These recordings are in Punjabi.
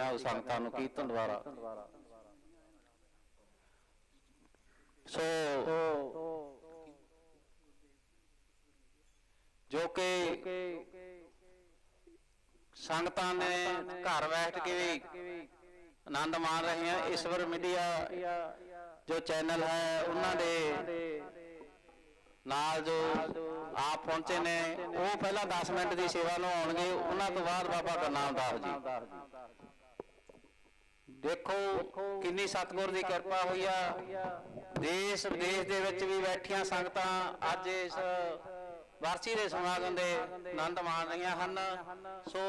ਆ ਸੰਗਤਾਂ ਨੂੰ ਕੀਰਤਨ ਦੁਆਰਾ। ਸੋ ਜੋ ਕਿ ਸੰਗਤਾਂ ਨੇ ਘਰ ਬੈਠ ਕੇ ਵੀ ਆਨੰਦ ਮਾਣ ਰਹੇ ਆ ਈਸ਼ਵਰ ਮੀਡੀਆ ਜੋ ਚੈਨਲ ਹੈ ਉਹਨਾਂ ਦੇ ਨਾਲ ਜੋ ਆਪ ਪਹੁੰਚੇ ਨੇ ਉਹ ਪਹਿਲਾਂ 10 ਮਿੰਟ ਦੀ ਸੇਵਾ ਨਿਭਾਉਣਗੇ। ਉਹਨਾਂ ਤੋਂ ਬਾਅਦ ਬਾਬਾ ਗੁਰਨਾਮ ਦਾਸ ਜੀ। ਦੇਖੋ ਕਿੰਨੀ ਸਤਿਗੁਰ ਦੀ ਕਿਰਪਾ ਹੋਈ ਆ। ਦੇਸ਼ ਵਿਦੇਸ਼ ਦੇ ਵਿੱਚ ਵੀ ਬੈਠੀਆਂ ਸੰਗਤਾਂ ਅੱਜ ਇਸ ਵਾਰਸੀ ਦੇ ਸਮਾਗਮ ਦੇ ਆਨੰਦ ਮਾਣ ਰਹੀਆਂ ਹਨ। ਸੋ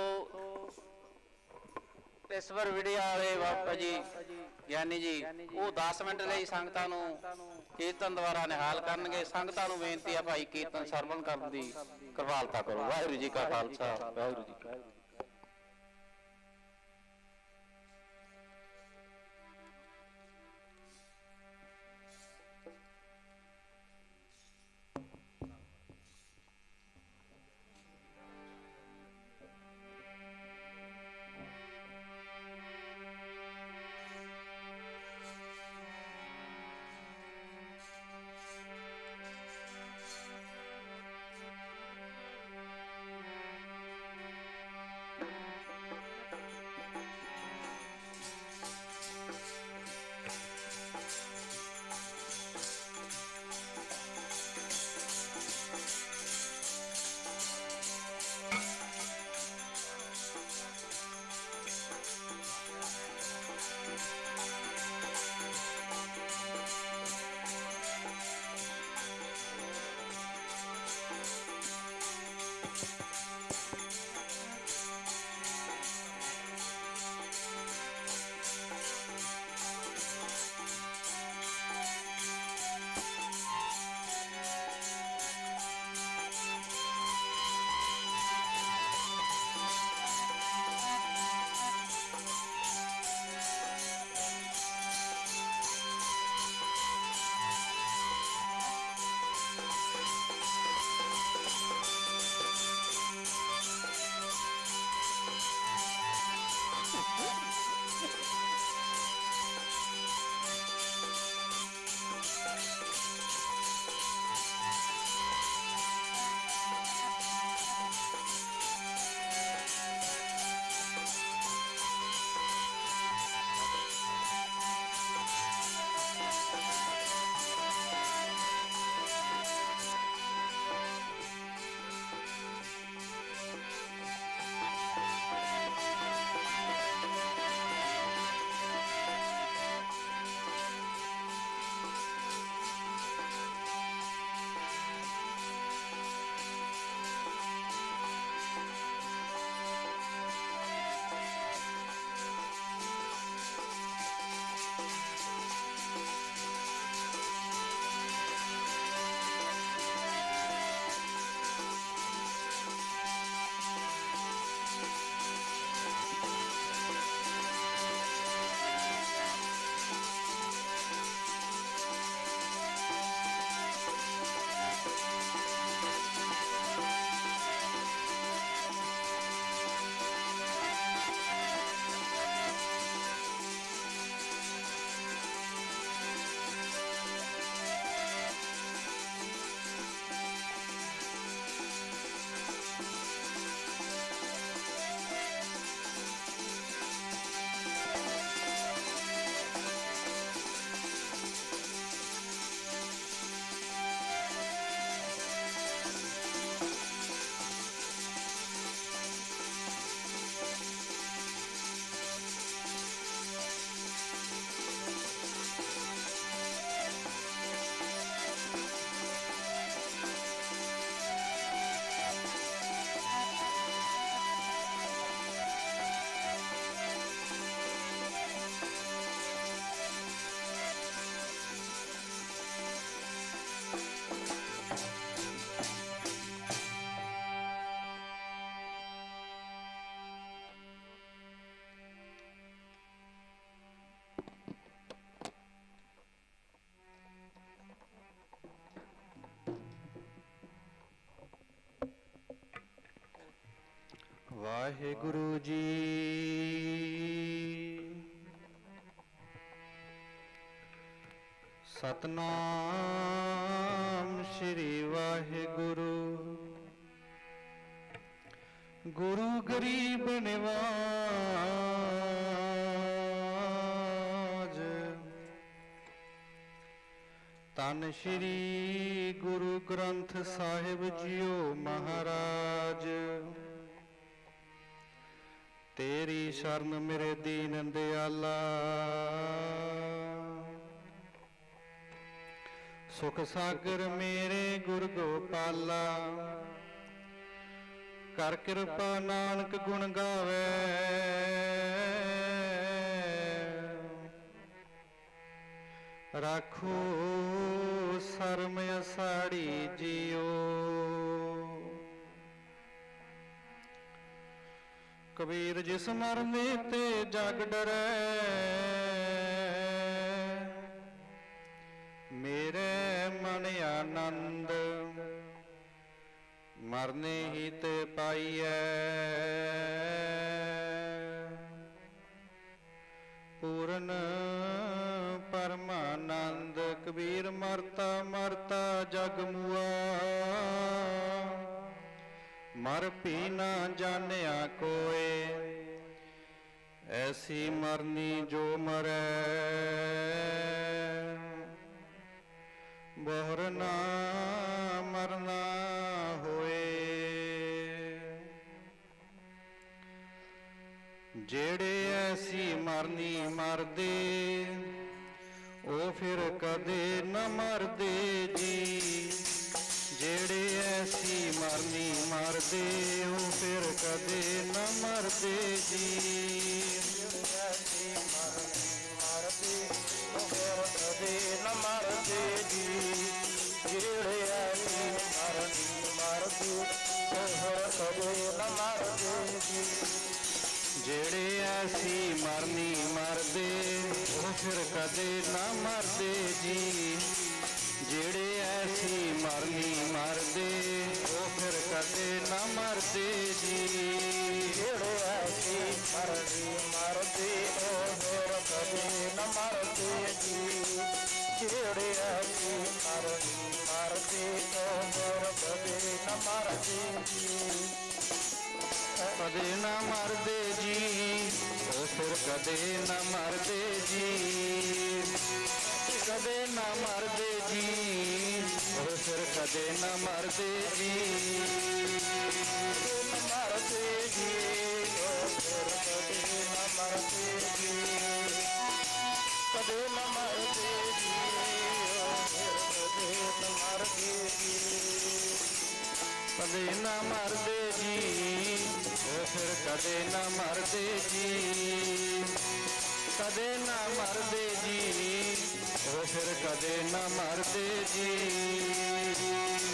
ਈਸ਼ਵਰ ਵਿੜਿਆ ਵਾਲੇ ਬਾਬਾ ਜੀ, ਗਿਆਨੀ ਜੀ, ਉਹ 10 ਮਿੰਟ ਲਈ ਸੰਗਤਾਂ ਨੂੰ ਕੀਰਤਨ ਦੁਆਰਾ ਨਿਹਾਲ ਕਰਨਗੇ। ਸੰਗਤਾਂ ਨੂੰ ਬੇਨਤੀ ਆ ਭਾਈ ਕੀਰਤਨ ਸਰਵਣ ਕਰਨ ਦੀ ਕਿਰਪਾਲਤਾ ਕਰੋ। ਵਾਹਿਗੁਰੂ ਜੀ ਕਾ ਖਾਲਸਾ, ਵਾਹਿਗੁਰੂ ਜੀ ਕੀ ਵਾਹਿਗੁਰੂ ਜੀ। ਸਤਨਾਮ ਸ੍ਰੀ ਵਾਹਿਗੁਰੂ। ਗੁਰੂ ਗਰੀਬ ਨਿਵਾਜ। ਤਨ ਸ੍ਰੀ ਗੁਰੂ ਗ੍ਰੰਥ ਸਾਹਿਬ ਜੀਓ ਮਹਾਰਾਜ। ਤੇਰੀ ਸ਼ਰਨ ਮੇਰੇ ਦੀਨ ਦਿਆਲਾ। ਸੁਖ ਸਾਗਰ ਮੇਰੇ ਗੁਰ ਗੋਪਾਲਾ। ਕਰ ਕਿਰਪਾ ਨਾਨਕ ਗੁਣ ਗਾਵੇ। ਰਾਖੋ ਸਰਮ ਅਸਾੜੀ ਜੀਓ ਕਬੀਰ ਜਿਸ ਮਰਨੇ ਤੇ ਜਗ ਡਰੈ। ਮੇਰੇ ਮਨ ਆਨੰਦ ਮਰਨੇ ਹੀ ਤੇ ਪਾਈਐ। ਪੂਰਨ ਪਰਮਾਨੰਦ ਕਬੀਰ ਮਰਤਾ ਮਰਤਾ ਜਗ ਮੁਆ। ਮਰ ਪੀ ਨਾ ਜਾਣਿਆ ਕੋਏ ਐਸੀ ਮਰਨੀ ਜੋ ਮਰੈ। ਬਹਰ ਨਾ ਮਰਨਾ ਹੋਏ। ਜਿਹੜੇ ਐਸੀ ਮਰਨੀ ਮਰਦੇ, ਉਹ ਫਿਰ ਕਦੇ ਨਾ ਮਰਦੇ ਜੀ। ਜਿਹੜੇ ਐਸੀ ਮਰਨੀ ਮਰਦੇ, ਉਹ ਫਿਰ ਕਦੇ ਨਾ ਮਰਦੇ ਜੀ। ਕਦੇ ਨਾ ਮਰਦੇ ਜੀ ਉਹ ਫਿਰ ਕਦੇ ਨਾ ਮਰਦੇ ਜੀ ਕਦੇ ਨਾ ਮਰਦੇ ਜੀ ਉਹ ਫਿਰ ਕਦੇ ਨਾ ਮਰਦੇ ਜੀ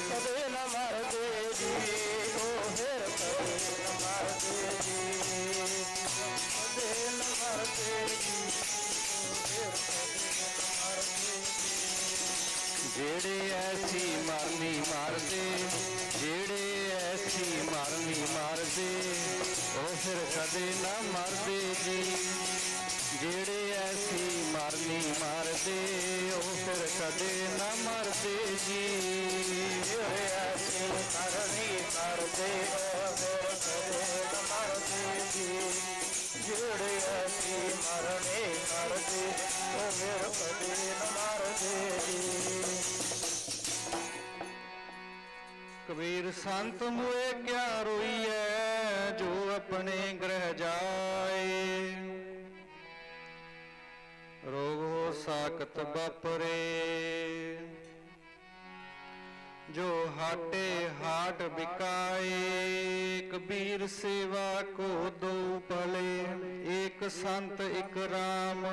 ਕਦੇ ਨ ਮਰਦੇ ਜੀ ਉਹ ਸੰਤ ਮੂਏ ਕਿਆ ਰੋਈਐ ਜੋ ਆਪਣੇ ਗ੍ਰਹਿ ਜਾਏ। ਰੋਗ ਹੋ ਸਾਕਤ ਬਾਪਰੇ ਜੋ ਹਾਟੇ ਹਾਟ ਬਿਕਾਏ ਕਬੀਰ ਸੇਵਾ ਕੋ ਦੋ ਭਲੇ ਏਕ ਸੰਤ, ਇਕ ਰਾਮ।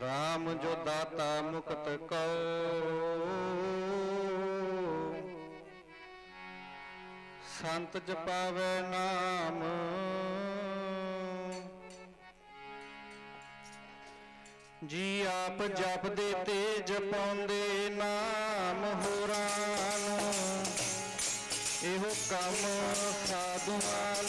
ਰਾਮ ਜੋ ਦਾਤਾ ਮੁਕਤ ਕਉ ਸੰਤ ਜਪਾਵੇ ਨਾਮ। ਜੀ ਆਪ ਜਪਦੇ ਤੇ ਜਪਾਉਂਦੇ ਨਾਮ ਹੋਰਾਂ ਨੂੰ। ਇਹੋ ਕੰਮ ਸਾਧੂਆਂ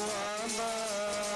Mama.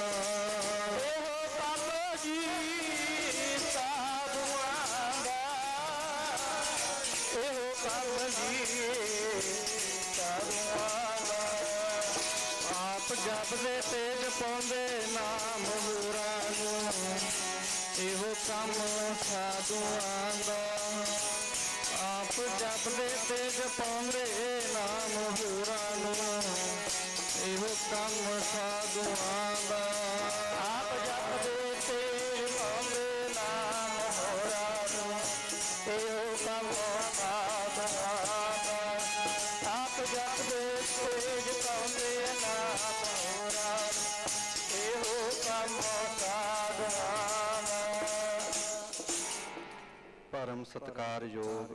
ਪਰਮ ਸਤਕਾਰਯੋਗ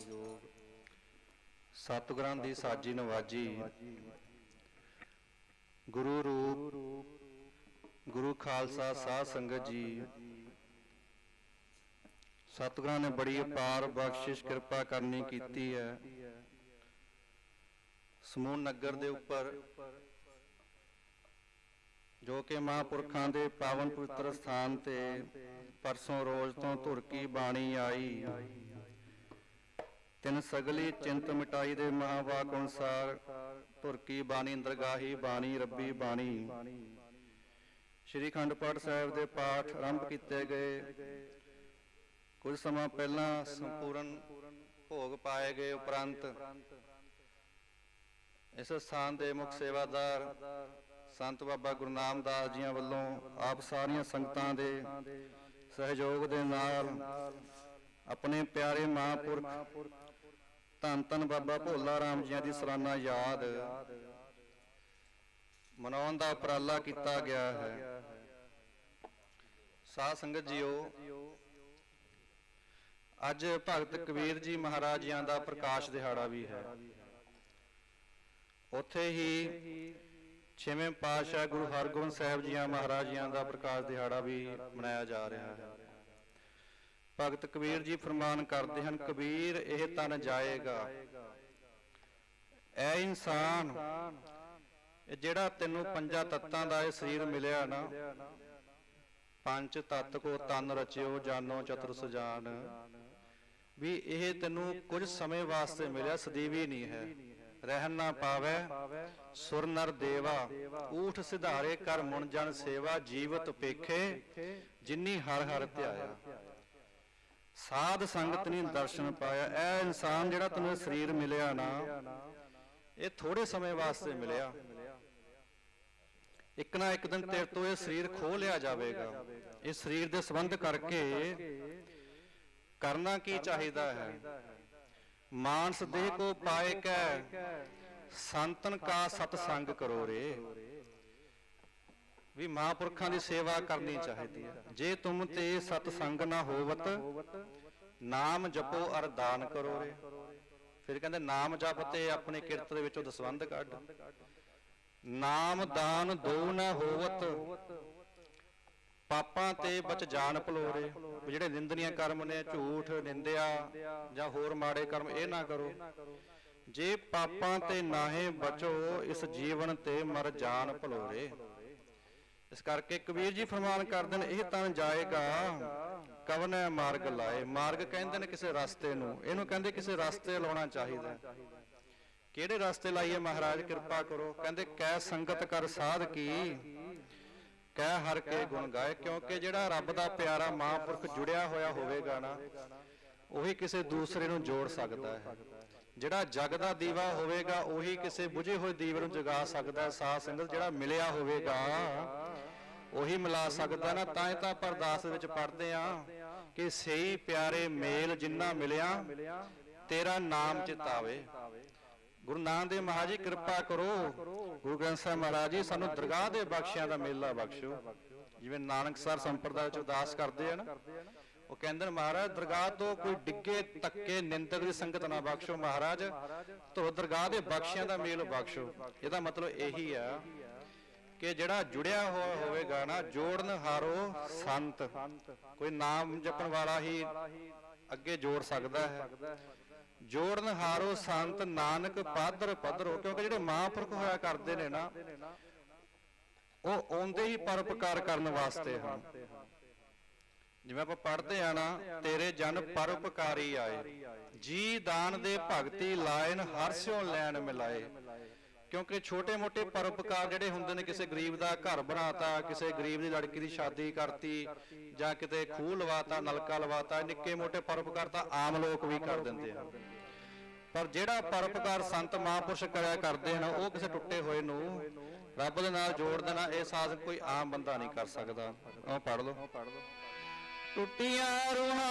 ਸਤਿਗੁਰਾਂ ਦੀ ਸਾਜੀ ਨਵਾਜੀ ਗੁਰੂ ਰੂਪ, ਗੁਰੂ ਖਾਲਸਾ ਸਾਧ ਸੰਗਤ ਜੀ। ਸਤਿਗੁਰਾਂ ਨੇ ਬੜੀ ਅਪਾਰ ਬਖਸ਼ਿਸ਼ ਕਿਰਪਾ ਕਰਨੀ ਕੀਤੀ ਹੈ। ਸਮੂਹ ਨਗਰ ਦੇ ਉੱਪਰ ਜੋ ਕਿ ਮਹਾਂਪੁਰਖਾਂ ਦੇ ਪਾਵਨ ਪਵਿੱਤਰ ਸਥਾਨ ਤੇ ਪਰਸੋਂ ਰੋਜ਼ ਤੋਂ ਧੁਰ ਕੀ ਬਾਣੀ ਆਈ। ਤਿਨ ਸਗਲੀ ਚਿੰਤ ਮਿਟਾਈ ਦੇ ਮਹਾਵਾਕ ਅਨੁਸਾਰ ਧੁਰ ਕੀ ਬਾਣੀ ਦਰਗਾਹੀ ਬਾਣੀ, ਰੱਬੀ ਬਾਣੀ। ਸ਼੍ਰੀ ਖੰਡ ਪਾਠ ਸਾਹਿਬ ਦੇ ਪਾਠ ਆਰੰਭ ਕੀਤੇ ਗਏ। ਕੁਝ ਸਮਾਂ ਪਹਿਲਾਂ ਸੰਪੂਰਨ ਭੋਗ ਪਾਏ ਗਏ ਉਪਰੰਤ ਇਸ ਸਥਾਨ ਦੇ ਮੁੱਖ ਸੇਵਾਦਾਰ ਸੰਤ ਬਾਬਾ ਗੁਰਨਾਮ ਦਾਸ ਜੀਆਂ ਵੱਲੋਂ ਆਪ ਸਾਰੀਆਂ ਸੰਗਤਾਂ ਦੇ ਸਹਿਯੋਗ ਦੇ ਨਾਲ ਆਪਣੇ ਪਿਆਰੇ ਮਹਾਂਪੁਰਖ ਧੰਨ ਧੰਨ ਬਾਬਾ ਭੋਲਾ ਰਾਮ ਜੀਆਂ ਦੀ ਸਲਾਨਾ ਯਾਦ। ਮਨਾਉਣ ਦਾ ਉਪਰਾਲਾ ਕੀਤਾ ਗਿਆ ਹੈ। ਸਾਧ ਸੰਗਤ ਜੀਓ ਅੱਜ ਭਗਤ ਕਬੀਰ ਜੀ ਮਹਾਰਾਜ ਜੀਆਂ ਦਾ ਪ੍ਰਕਾਸ਼ ਦਿਹਾੜਾ ਵੀ ਹੈ। ਉੱਥੇ ਹੀ ਛੇਵੇਂ ਪਾਤਸ਼ਾਹ ਗੁਰੂ ਹਰਗੋਬਿੰਦ ਸਾਹਿਬ ਜੀਆਂ ਮਹਾਰਾਜ ਜੀਆਂ ਦਾ ਪ੍ਰਕਾਸ਼ ਦਿਹਾੜਾ ਵੀ ਮਨਾਇਆ ਜਾ ਰਿਹਾ ਹੈ। ਭਗਤ ਕਬੀਰ ਜੀ ਫਰਮਾਨ ਕਰਦੇ ਹਨ, ਕਬੀਰ, ਇਹ ਤਨ ਜਾਏਗਾ। ਐ ਇਨਸਾਨ ਜਿਹੜਾ ਤੈਨੂੰ ਪੰਜਾਂ ਤੱਤਾਂ ਦਾ ਇਹ ਸਰੀਰ ਮਿਲਿਆ ਨਾ, ਪੰਜ ਤੱਤ ਕੋ ਤਨ ਰਚਿਓ, ਜਾਨੋ ਚਤੁਰ ਸੁਜਾਨ। ਵੀ ਇਹ ਤੈਨੂੰ ਕੁਝ ਸਮੇਂ ਵਾਸਤੇ ਮਿਲਿਆ, ਸਦੀਵੀ ਨਹੀਂ ਹੈ। ਰਹਿਣ ਨਾ ਪਾਵੇ, ਸੁਰ ਨਰ ਦੇਵਾ, ਊਠ ਸਿਧਾਰੇ ਕਰ ਮੁਣ ਜਨ ਸੇਵਾ, ਜੀਵਤ ਪੇਖੇ, ਜਿਨੀ ਹਰ ਹਰ ਧਿਆਇਆ। ਸਾਧ ਸੰਗਤ ਨੇ ਦਰਸ਼ਨ ਪਾਇਆ। ਇਹ ਇਨਸਾਨ ਜਿਹੜਾ ਤੈਨੂੰ ਇਹ ਸਰੀਰ ਮਿਲਿਆ ਨਾ ਇਹ ਥੋੜੇ ਸਮੇਂ ਵਾਸਤੇ ਮਿਲਿਆ। ਇੱਕ ਨਾ ਇੱਕ ਦਿਨ ਤੇਰੇ ਤੋਂ ਇਹ ਸਰੀਰ ਖੋਹ ਲਿਆ ਜਾਵੇਗਾ। ਇਸ ਸਰੀਰ ਦੇ ਸੰਬੰਧ ਕਰਕੇ ਕਰਨਾ ਕੀ ਚਾਹੀਦਾ ਹੈ? ਮਾਨਸ ਦੇਹ ਕੋ ਪਾਏ ਕੈ ਸੰਤਨ ਕਾ ਸਤ ਸੰਗ ਕਰੋ ਰੇ। ਵੀ ਮਹਾਂਪੁਰਖਾਂ ਦੀ ਸੇਵਾ ਕਰਨੀ ਚਾਹੀਦੀ ਹੈ। ਜੇ ਤੁਮ ਤੇ ਸਤ ਸੰਗ ਨਾ ਹੋਵਤ, ਨਾਮ ਜਪੋ ਅਰ ਕਰੋ ਰੇ। ਫਿਰ ਕਹਿੰਦੇ, ਨਾਮ ਜਪ ਤੇ ਆਪਣੇ ਕਿਰਤ ਦੇ ਵਿੱਚੋਂ ਦਸਵੰਧ ਕੱਢ। ਨਾਮ ਦਾਨ ਦੋ ਨਾ ਹੋਵਤ, ਪਾਪਾਂ ਤੇ ਬਚ ਜਾਣ ਭਲੋਰੇ ਜਿਹੜੇ ਨਿੰਦਨੀਆਂ ਕਰਮ ਨੇ, ਝੂਠ, ਨਿੰਦਿਆ ਜਾਂ ਹੋਰ ਮਾੜੇ ਕਰਮ, ਇਹ ਨਾ ਕਰੋ। ਜੇ ਪਾਪਾਂ ਤੇ ਨਾਹੇ ਬਚੋ, ਇਸ ਜੀਵਨ ਤੇ ਮਰ ਜਾਣ ਭਲੋਰੇ ਇਸ ਕਰਕੇ ਕਬੀਰ ਜੀ ਫਰਮਾਨ ਕਰਦੇ ਨੇ ਇਹ ਤਾਂ ਜਾਏਗਾ। ਕਵਨੈ ਮਾਰਗ ਲਾਏ। ਮਾਰਗ ਕਹਿੰਦੇ ਨੇ ਕਿਸੇ ਰਸਤੇ ਨੂੰ। ਇਹਨੂੰ ਕਹਿੰਦੇ ਕਿਸੇ ਰਸਤੇ ਲਾਉਣਾ ਚਾਹੀਦਾ। ਕਿਹੜੇ ਰਸਤੇ ਲਾਈਏ ਮਹਾਰਾਜ, ਕਿਰਪਾ ਕਰੋ। ਕਹਿੰਦੇ ਕੈ ਸੰਗਤ ਕਰ ਸਾਧ ਕੀ। ਕਹਿ ਹਰ ਕੇ ਗੁਣ ਗਾਏ, ਕਿਉਂਕਿ ਜਿਹੜਾ ਰੱਬ ਦਾ ਪਿਆਰਾ ਮਹਾਂਪੁਰਖ ਜੁੜਿਆ ਹੋਇਆ ਹੋਵੇਗਾ ਨਾ, ਉਹੀ ਕਿਸੇ ਦੂਸਰੇ ਨੂੰ ਜੋੜ ਸਕਦਾ ਹੈ। ਜਿਹੜਾ ਜਗ ਦਾ ਦੀਵਾ ਹੋਵੇਗਾ, ਉਹੀ ਕਿਸੇ ਬੁਝੇ ਹੋਏ ਦੀਵੇ ਨੂੰ ਜਗਾ ਸਕਦਾ ਸਾਧ ਸੰਗਤ ਜਿਹੜਾ ਮਿਲਿਆ ਹੋਵੇਗਾ, ਉਹੀ ਮਿਲਾ ਸਕਦਾ ਨਾ। ਤਾਂ ਹੀ ਤਾਂ ਆਪਾਂ ਵਿੱਚ ਪੜ੍ਹਦੇ ਆ ਕਿ ਸਹੀ ਪਿਆਰੇ ਮੇਲ ਜਿੰਨਾ ਮਿਲਿਆ, ਤੇਰਾ ਨਾਮ ਚਿਤਾਵੇ ਗੁਰੂ ਨਾਨਕ ਦੇਵ ਮਹਾਰਾਜ ਜੀ, ਕਿਰਪਾ ਕਰੋ। ਗੁਰੂ ਗ੍ਰੰਥ ਸਾਹਿਬ ਮਹਾਰਾਜ ਜੀ, ਸਾਨੂੰ ਦਰਗਾਹ ਦੇ ਬਖਸ਼ਿਆਂ ਦਾ ਮੇਲਾ ਬਖਸ਼ੋ ਜਿਵੇਂ ਨਾਨਕਸਰ ਸੰਪਰਦਾਇ ਚ ਉਦਾਸ ਕਰਦੇ ਆ ਨਾ ਉਹ ਕਹਿੰਦੇ ਮਹਾਰਾਜ, ਦਰਗਾਹ ਤੋਂ ਕੋਈ ਡਿੱਗੇ ਤੱਕੇ ਨਿੰਦਕ ਦੀ ਸੰਗਤ ਨਾ ਬਖਸ਼ੋ ਮਹਾਰਾਜ। ਤੋ ਦਰਗਾਹ ਦੇ ਬਖਸ਼ਿਆਂ ਦਾ ਮੇਲ ਬਖਸ਼ੋ। ਇਹਦਾ ਮਤਲਬ ਇਹੀ ਆ ਕਿ ਜਿਹੜਾ ਜੁੜਿਆ ਹੋਇਆ ਹੋਵੇਗਾ ਨਾ, ਜੋੜਨ ਹਾਰੋ ਸੰਤ। ਕੋਈ ਨਾਮ ਜਪਣ ਵਾਲਾ ਹੀ ਅੱਗੇ ਜੋੜ ਸਕਦਾ ਹੈ। ਜੋੜਨ ਹਾਰੋ ਸੰਤ ਨਾਨਕ ਪਾਦਰ ਪਦਰੋ ਕਿਉਂਕਿ ਜਿਹੜੇ ਮਹਾਂਪੁਰਖ ਹੋਇਆ ਕਰਦੇ ਨੇ ਨਾ, ਉਹ ਆਉਂਦੇ ਹੀ ਪਰਉਪਕਾਰ ਕਰਨ ਵਾਸਤੇ ਹਨ। ਜਿਵੇਂ ਆਪਾਂ ਪੜ੍ਹਦੇ ਆ ਨਾ ਤੇਰੇ ਜਨ ਪਰਉਪਕਾਰੀ ਆਏ। ਜੀ ਦਾਨ ਦੇ ਭਗਤੀ ਲਾਇਨ ਹਰਸਿਓ ਲੈਣ ਮਿਲਾਏ। ਕਿਉਂਕਿ ਛੋਟੇ-ਮੋਟੇ ਪਰਉਪਕਾਰ ਜਿਹੜੇ ਹੁੰਦੇ ਨੇ ਕਿਸੇ ਗਰੀਬ ਦਾ ਘਰ ਬਣਾਤਾ ਕਿਸੇ ਗਰੀਬ ਦੀ ਲੜਕੀ ਦੀ ਸ਼ਾਦੀ ਕਰਤੀ ਜਾਂ ਕਿਤੇ ਖੂਹ ਲਵਾਤਾ ਨਲਕਾ ਲਵਾਤਾ ਨਿੱਕੇ-ਮੋਟੇ ਪਰਉਪਕਾਰ ਤਾਂ ਆਮ ਲੋਕ ਵੀ ਕਰ ਦਿੰਦੇ ਆ। ਪਰ ਜਿਹੜਾ ਪਰਉਪਕਾਰ ਸੰਤ ਮਹਾਂਪੁਰਸ਼ ਕਰਿਆ ਕਰਦੇ ਹਨ ਉਹ ਕਿਸੇ ਟੁੱਟੇ ਹੋਏ ਨੂੰ ਰੱਬ ਦੇ ਨਾਲ ਜੋੜ ਦੇਣਾ ਇਹ ਸਾਜ਼ ਕੋਈ ਆਮ ਬੰਦਾ ਨਹੀਂ ਕਰ ਸਕਦਾ। ਉਹ ਪੜ੍ਹ ਲਓ। தொட்டியாருமா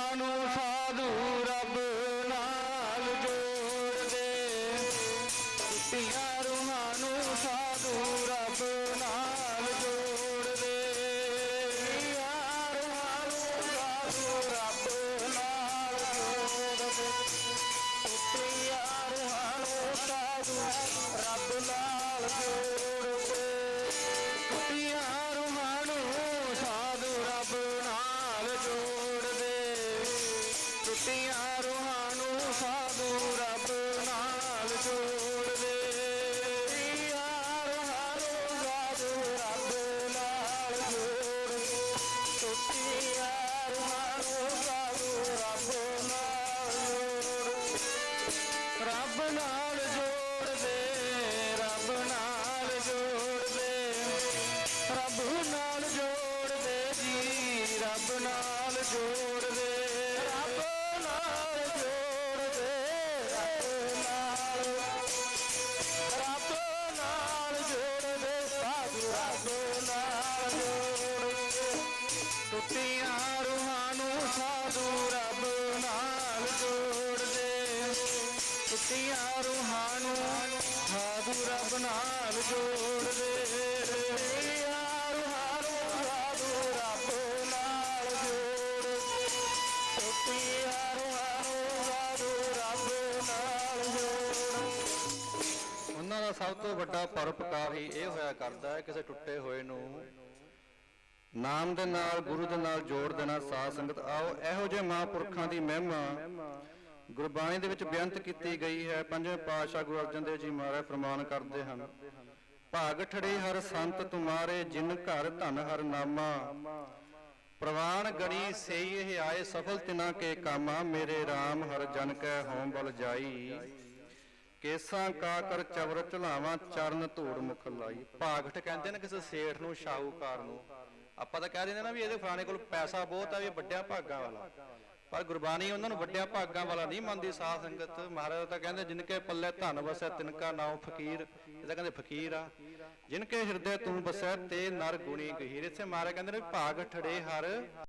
ਸਾਧੂ ਰੱਬ ਨਾਲ ਜੋੜਦੇ ਟੁੱਟੀਆਂ ਰੂਹਾਂ ਨੂੰ ਸਾਧੂ ਰੱਬ ਨਾਲ ਜੋੜਦੇ ਟੁੱਟੀਆਂ ਰੂਹਾਂ ਨੂੰ ਸਾਧੂ ਰੱਬ ਨਾਲ ਜੋੜਦੇ ਟੁੱਟੀਆਂ ਰੂਹਾਂ ਨੂੰ ਸਾਧੂ ਰੱਬ ਨਾਲ ਜੋੜਦੇ ਉਹਨਾਂ ਦਾ ਸਭ ਤੋਂ ਵੱਡਾ ਪਰਉਪਕਾਰ ਹੀ ਇਹ ਹੋਇਆ ਕਰਦਾ ਹੈ, ਕਿਸੇ ਟੁੱਟੇ ਹੋਏ ਨੂੰ ਨਾਮ ਦੇ ਨਾਲ, ਗੁਰੂ ਦੇ ਨਾਲ ਜੋੜ ਦੇਣਾ, ਸਾਧ ਸੰਗਤ, ਆਓ ਇਹੋ ਜਿਹੇ ਮਹਾਂਪੁਰਖਾਂ ਦੀ ਮਹਿਮਾ ਗੁਰਬਾਣੀ ਦੇ ਵਿੱਚ ਬੇਅੰਤ ਕੀਤੀ ਗਈ ਹੈ। ਪੰਜਵੇਂ ਪਾਤਸ਼ਾਹ ਗੁਰੂ ਅਰਜਨ ਦੇਵ ਜੀ ਮਹਾਰਾਜ ਫਰਮਾਨ ਕਰਦੇ ਹਨ, ਭਾਗ ਠੜੇ ਹਰ ਸੰਤ ਤੁਮਾਰੇ, ਜਿਨ ਘਰ ਧਨ ਹਰ ਨਾਮਾ। ਪ੍ਰਵਾਨ ਗਣੀ ਸਈ ਇਹ ਆਏ, ਸਫਲ ਤਿਨਾ ਕੇ ਕਾਮਾ। ਮੇਰੇ RAM ਹਰ ਜਨ ਕੈ ਹੋਮ ਬਲ ਜਾਈ। ਕੇਸਾਂ ਕਾ ਕਰ ਚਵਰ ਝਲਾਵਾਂ, ਚਰਨ ਧੂੜ ਮੁਖ ਲਾਈ। ਭਾਗਠ ਕਹਿੰਦੇ ਨੇ ਕਿਸੇ ਸੇਠ ਨੂੰ, ਸ਼ਾਹੂਕਾਰ ਨੂੰ। ਆਪਾਂ ਤਾਂ ਕਹਿ ਦਿੰਦੇ ਨਾ ਵੀ ਇਹਦੇ ਫਲਾਣੇ ਕੋਲ ਪੈਸਾ ਬਹੁਤ ਆ, ਵੀ ਵੱਡਿਆਂ ਭਾਗਾਂ ਵਾਲਾ। ਪਰ ਗੁਰਬਾਣੀ ਉਹਨਾਂ ਨੂੰ ਵੱਡਿਆਂ ਭਾਗਾਂ ਵਾਲਾ ਨਹੀਂ ਮੰਨਦੀ, ਸਾਧ ਸੰਗਤ। ਮਹਾਰਾਜ ਤਾਂ ਕਹਿੰਦੇ, ਜਿਨਕੇ ਪੱਲੇ ਧਨ ਵਸੈ, ਤਿਨਕਾ ਨਾਉ ਫਕੀਰ। ਇਹਦਾ ਕਹਿੰਦੇ ਫਕੀਰ ਆ। ਜਿਨਕੇ ਹਿਰਦੇ ਤੂੰ ਬਸੈ ਤੇ ਨਰ ਗੁਣੀ ਗਹੀਰ। ਇੱਥੇ ਮਹਾਰਾਜ ਕਹਿੰਦੇ ਨੇ, ਭਾਗ ਠੜੇ ਹਰ